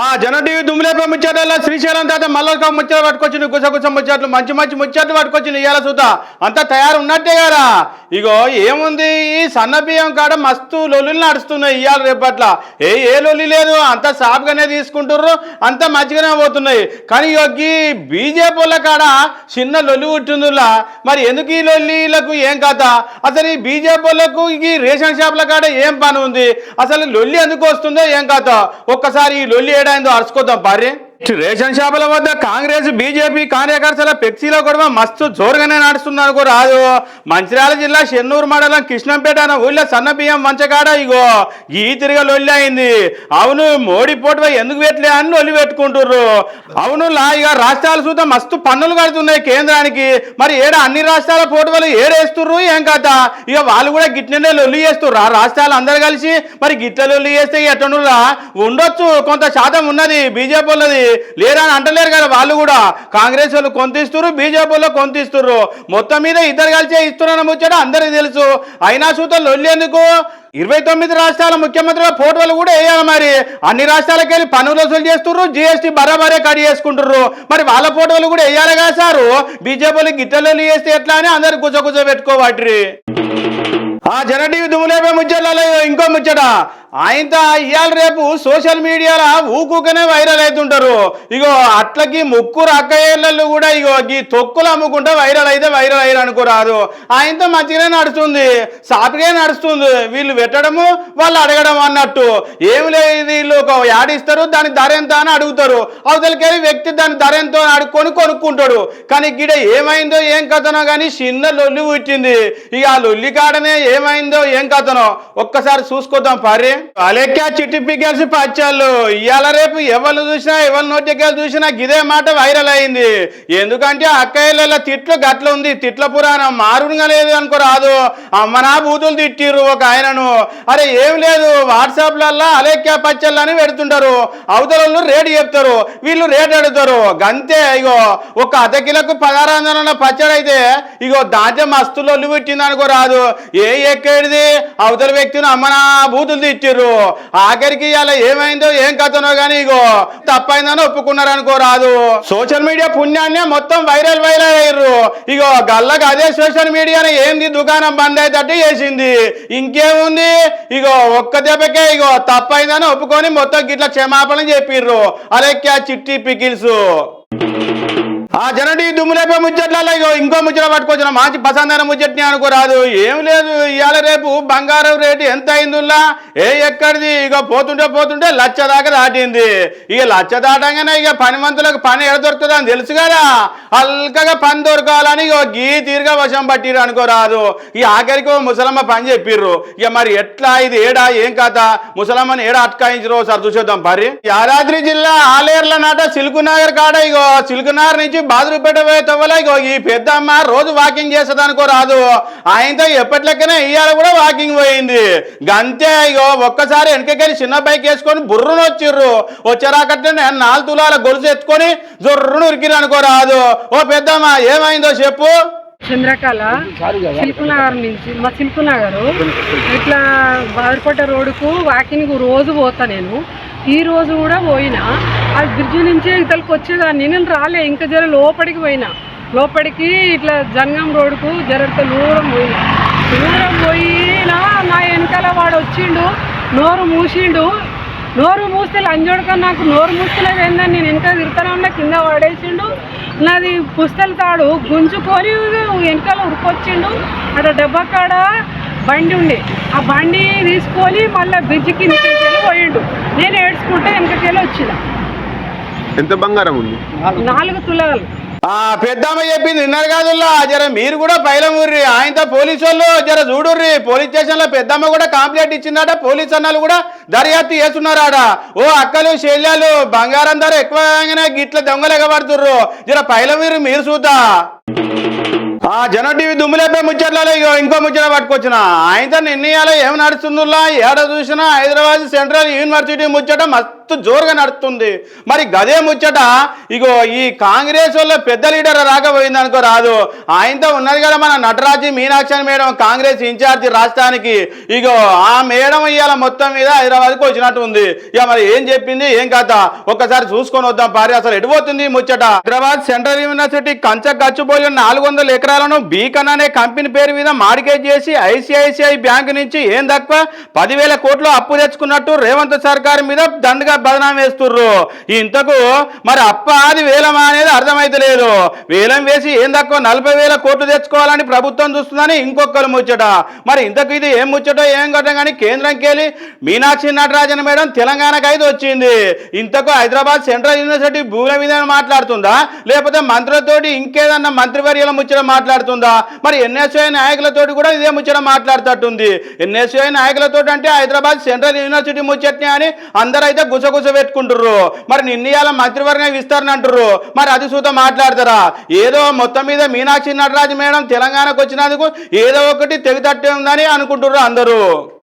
ఆ జన టీవీ దుమ్ములేపే ముచ్చట్ల శ్రీశైలం తాత మల్లొక ముచ్చట్లు పట్టుకొచ్చింది గుసగుస ముచ్చట్లు మంచి మంచి ముచ్చట్లు పట్టుకొచ్చింది ఇవాళ చూద్దా అంతా తయారు ఉన్నట్టే కదా. ఇగో ఏముంది? ఈ సన్న బియ్యం కాడ మస్తు లొల్లులు నడుస్తున్నాయి ఇవాళ రేపట్ల. ఏ ఏ లొల్లి లేదు? అంతా సాఫ్గానే తీసుకుంటుర్రు అంతా మంచిగానే పోతున్నాయి. కానీ ఇగో ఈ బీజేపీ కాడ చిన్న లొల్లి పుట్టిందిలా. మరి ఎందుకు ఈ లొల్లిలకు ఏం కథ? అసలు ఈ బీజేపీ వాళ్ళకు ఈ రేషన్ షాపుల కాడ ఏం పని ఉంది? అసలు లొల్లి ఎందుకు వస్తుందో ఏం కథ? ఒక్కసారి ఈ లొల్లి ఏడాయిందో అరుచుకోద్దాం భార్య. రేషన్ షాపుల వద్ద కాంగ్రెస్ బీజేపీ కార్యకర్తల పెక్సీలో కూడా మస్తు జోరుగానే నడుస్తున్నారు రాదు మంచిర్యాల జిల్లా చెన్నూరు మండలం కృష్ణంపేట అన్న ఊళ్ళో సన్నబియ్యం మంచకాడ ఇగో. ఈ తిరిగలు లొల్లి అయింది. అవును మోడీ పోటీ ఎందుకు పెట్టలే అని లొల్లి పెట్టుకుంటుర్రు. అవును లా ఇక రాష్ట్రాలు చూద్దాం. మస్తు పన్నులు కడుతున్నాయి కేంద్రానికి. మరి ఏడ అన్ని రాష్ట్రాల పోటీ వాళ్ళు ఏడేస్తుర్రు? ఏం కథ? ఇక వాళ్ళు కూడా గిట్లనే లొల్లి చేస్తుర్రు. ఆ రాష్ట్రాలు అందరు కలిసి మరి గిట్ల లొల్లి చేస్తే ఎట్టనురా ఉండొచ్చు కొంత శాతం ఉన్నది బీజేపీ వాళ్ళది. లేరా అని అంటలేరు కదా వాళ్ళు కూడా. కాంగ్రెస్ వాళ్ళు కొంత బీజేపీలో కొంతిస్తున్నారు మొత్తం మీద ఇద్దరు కలిసే ఇస్తున్నారని ముచ్చట అందరికి తెలుసు. అయినా సూతం లొల్లేందుకు ఇరవై తొమ్మిది రాష్ట్రాల ముఖ్యమంత్రుల ఫోటోలు కూడా వేయాలి మరి. అన్ని రాష్ట్రాలకు వెళ్ళి పన్నులు వసూలు చేస్తున్నారు జిఎస్టీ బరాబరే కట్ చేసుకుంటున్నారు మరి వాళ్ళ ఫోటోలు కూడా వేయాలి కదా సారు? బీజేపీలు గిట్టలు చేస్తే ఎట్లా అని అందరు గుజ గుజ పెట్టుకోవాటి ఆ జన టీవీ దుమ్ములేపే ముచ్చట్లలో ఇంకో ముచ్చట. ఆయనతో ఇవాళ రేపు సోషల్ మీడియాలో ఊకూకనే వైరల్ అవుతుంటారు. ఇగో అట్లకి ముక్కురు అక్కయ్యళ్ళు కూడా ఇగో ఈ తొక్కులు అమ్ముకుంటే వైరల్ అయితే వైరల్ అయ్యారు అనుకోరాదు ఆయనతో మంచిగానే నడుస్తుంది సాపిగా నడుస్తుంది. వీళ్ళు పెట్టడము వాళ్ళు అడగడం అన్నట్టు. ఏమి లేదు వీళ్ళు ఒక యాడ్ ఇస్తారు దాని ధర ఎంత అని అడుగుతారు. అవతలకెళ్ళి వ్యక్తి దాని ధర ఎంతో అని అడుక్కొని కొనుక్కుంటాడు. కానీ గిడ ఏమైందో ఏం కథనో కానీ చిన్న లొల్లి పుట్టింది. ఇక ఆ లొల్లి కాడనే ఏమైందో ఏం కథనో ఒక్కసారి చూసుకొద్దాం పరి అలెక్కా చిట్టి పికెల్సి పచ్చాళ్ళు. ఇవాళ రేపు ఎవరు చూసినా ఎవరి నోటికెళ్ళి చూసినా గిదే మాట వైరల్ అయింది. ఎందుకంటే అక్కయ్యల తిట్లు గట్ల ఉంది. తిట్ల పురాణం మారుడుగా లేదు అనుకో రాదు. అమ్మనా బూతులు తిట్టిర్రు ఒక ఆయనను. అరే ఏం లేదు. వాట్సాప్లల్లో అలేఖ్యా పచ్చళ్ళు అని పెడుతుంటారు. అవతల రేటు చెప్తారు. వీళ్ళు రేట్ అడుగుతారు. గంతే ఇగో ఒక అర్ధ కిలోకు పదహారు వందల పచ్చడి అయితే ఇగో దాంట్లో మస్తులు ఒళ్ళు పెట్టింది అనుకో రాదు. ఏ ఎక్కడిది? అవతల వ్యక్తిని అమ్మనా బూతులు తిట్టిర్రు ఆఖరికి ఇలా ఏమైందో ఏం కథనో కానీ ఇగో తప్పైందని ఒప్పుకున్నారు అనుకో రాదు. సోషల్ మీడియా పుణ్యాన్నే మొత్తం వైరల్ వైరల్ అయ్యారు. ఇగో గల్లకు అదే సోషల్ మీడియాని ఏంది దుకాణం బంద్ అయ్యేటట్టు చేసింది. ఇంకేముంది? ఇగో ఒక్క దెబ్బకే ఇగో తప్పైందని ఒప్పుకొని మొత్తం గిట్ల క్షమాపణ చెప్పిర్రు. క్యా చిట్టి పికిల్స్? ఆ జనడి దుమ్ములేపే ముచ్చట్లలో ఇగో ఇంకో ముచ్చట పట్టుకొచ్చిన. మంచి పసందైన ముచ్చట్ని అనుకోరాదు. ఏం లేదు ఇవాళ రేపు బంగారం రేటు ఎంత అయిందిలా ఏ ఎక్కడిది? ఇక పోతుంటే పోతుంటే లచ్చ దాకా దాటింది. ఇక లచ్చ దాటంగానే ఇక పని మంతులకు పని ఎడ దొరుకుతుంది అని తెలుసు కదా. అల్కగా పని దొరకాలని ఇక గీ తీరుగా వశం పట్టిరు అనుకోరాదు. ఈ ఆఖరికి ఓ ముసలమ్మ పని చెప్పిర్రు. ఇక మరి ఎట్లా ఇది? ఏడా? ఏం కథ? ముసలమ్మని ఏడా అట్కాయించరు సార్ చూసేద్దాం పరి. యాదాద్రి జిల్లా ఆలేర్ల నాట సిల్కునగర్ కాడ ఇగో సిల్కునగర్ నుంచి బాదురుపేట పోయే తవ్వల. ఇగో ఈ పెద్దమ్మ రోజు వాకింగ్ చేస్తుంది అనుకో రాదు. ఆయనతో ఎప్పటిలెక్కనే ఇవాళ కూడా వాకింగ్ పోయింది. గంతే ఇగో ఒక్కసారి వెనకకెళ్ళి చిన్న బైక్ వేసుకొని బుర్రును వచ్చిర్రు. వచ్చారాకట్టే నాలుగు తులాల గొలుసు ఎత్తుకొని జొర్రును ఉరికిరు అనుకో రాదు. ఓ పెద్దమ్మ ఏమైందో చెప్పు. చంద్రకళ సిల్కునగర్ నుంచి మా సిల్కునగర్ ఇట్లా బాదరకోట రోడ్డుకు వాకింగ్ రోజు పోతా నేను. ఈ రోజు కూడా పోయినా. ఆ బ్రిడ్జ్ నుంచి ఇతలకు వచ్చేదాన్ని. నేను రాలే ఇంకా జర లోపలికి పోయినా. లోపలికి ఇట్లా జనగం రోడ్డుకు జరంత దూరం పోయినా. దూరం పోయినా నా వెనకాల వాడు వచ్చిండు నోరు మూసిండు. నోరు మూస్తే లంజోడుకొని నాకు నోరు మూస్తలేదు ఏందని నేను వెనక తిరుగుతానే ఉన్నా కింద పడేసిండు. నాది పుస్తలు తాడు గుంజుకొని వెనకాల ఉరికొచ్చిండు. అక్కడ డబ్బా కాడ బండి ఉండే. ఆ బండి తీసుకొని మళ్ళీ బ్రిడ్జ్ కింద పోయిండు. నేను ఏడ్చుకుంటే వెనకకెళ్ళి వచ్చిన. ఎంత బంగారం ఉంది? నాలుగు తులాలు. ఆ పెద్దమ్మ చెప్పింది విన్నారు కాదుల్లా జర మీరు కూడా పైలమూర్రి ఆయనతో పోలీసు వాళ్ళు జర చూడుర్రి. పోలీస్ స్టేషన్లో పెద్దమ్మ కూడా కంప్లైంట్ ఇచ్చిందట. పోలీస్ అన్నలు కూడా దర్యాప్తు చేస్తున్నారాడ ఓ అక్కలు శల్యాలు బంగారం ధర ఎక్కువగానే గిట్ల దొంగలు ఎగబడుతుర్రు. జర పైలమూరి మీరు చూద్దా? ఆ జన టీవీ దుమ్ములేపే ముచ్చట్లలో ఇగో ఇంకో ముచ్చట పట్టుకొచ్చిన. ఆయనతో నిర్ణయాలు ఏమి నడుస్తుందిలా ఏడ చూసినా హైదరాబాద్ సెంట్రల్ యూనివర్సిటీ ముచ్చట మస్తు జోరుగా నడుస్తుంది. మరి గదే ముచ్చట? ఇగో ఈ కాంగ్రెస్ వాళ్ళ పెద్ద లీడర్ రాకపోయింది అనుకో రాదు. ఆయనతో ఉన్నది కదా మన నటరాజి మీనాక్షి అని మేడం కాంగ్రెస్ ఇన్ఛార్జి రాష్ట్రానికి. ఇగో ఆ మేడం ఇవాళ మొత్తం మీద హైదరాబాద్కి వచ్చినట్టు ఉంది. ఇక మరి ఏం చెప్పింది? ఏం కథ? ఒక్కసారి చూసుకొని వద్దాం. భార్య అసలు ఎడిపోతుంది ముచ్చట? హైదరాబాద్ సెంట్రల్ యూనివర్సిటీ కంచ పోయిన నాలుగు వందల ఎకరాలను బీకన్ అనే కంపెనీ పేరు మీద మార్కెట్ చేసి ఐసిఐసిఐ బ్యాంక్ నుంచి ఏం తక్కువ? పదివేల కోట్లు అప్పు తెచ్చుకున్నట్టు రేవంత్ సర్కార్ మీద దండగా బదనాం వేస్తుర్రు. ఇంతకు మరి అప్ప అది వేలమా అనేది అర్థమైతలేదు వేలం వేసి ఏం తక్కువ? నలభై వేల కోట్లు తెచ్చుకోవాలని ప్రభుత్వం చూస్తుందని ఇంకొకరు ముచ్చట. మరి ఇంతకు ఇది ఏం ముచ్చటో ఏం కట్టం కానీ కేంద్రంకి వెళ్ళి మీనాక్షి నటరాజన్ మేడం తెలంగాణకు అయితే వచ్చింది. ఇంతకు హైదరాబాద్ సెంట్రల్ యూనివర్సిటీ భూముల మీద మాట్లాడుతుందా? లేకపోతే మంత్రులతోటి ఇంకేదన్నా మంత్రివర్యుల ముచ్చట మాట్లాడుతుందా? మరి ఎన్ఎస్ఐ నాయకులతోటి కూడా ఇదే ముచ్చట మాట్లాడుతట్టుంది ఎన్ఎస్ఐ నాయకులతో అంటే హైదరాబాద్ సెంట్రల్ యూనివర్సిటీ ముచ్చట్ని అని అందరైతే గుసగుస పెట్టుకుంటుర్రు. మరి నిర్ణయాల మంత్రివర్గం విస్తరణ అంటుర్రు. మరి అది సూత మాట్లాడతారా? ఏదో మొత్తం మీద మీనాక్షి నటరాజు మేడం తెలంగాణకు వచ్చినందుకు ఏదో ఒకటి తెగితట్టే ఉందని అనుకుంటుర్రు అందరూ.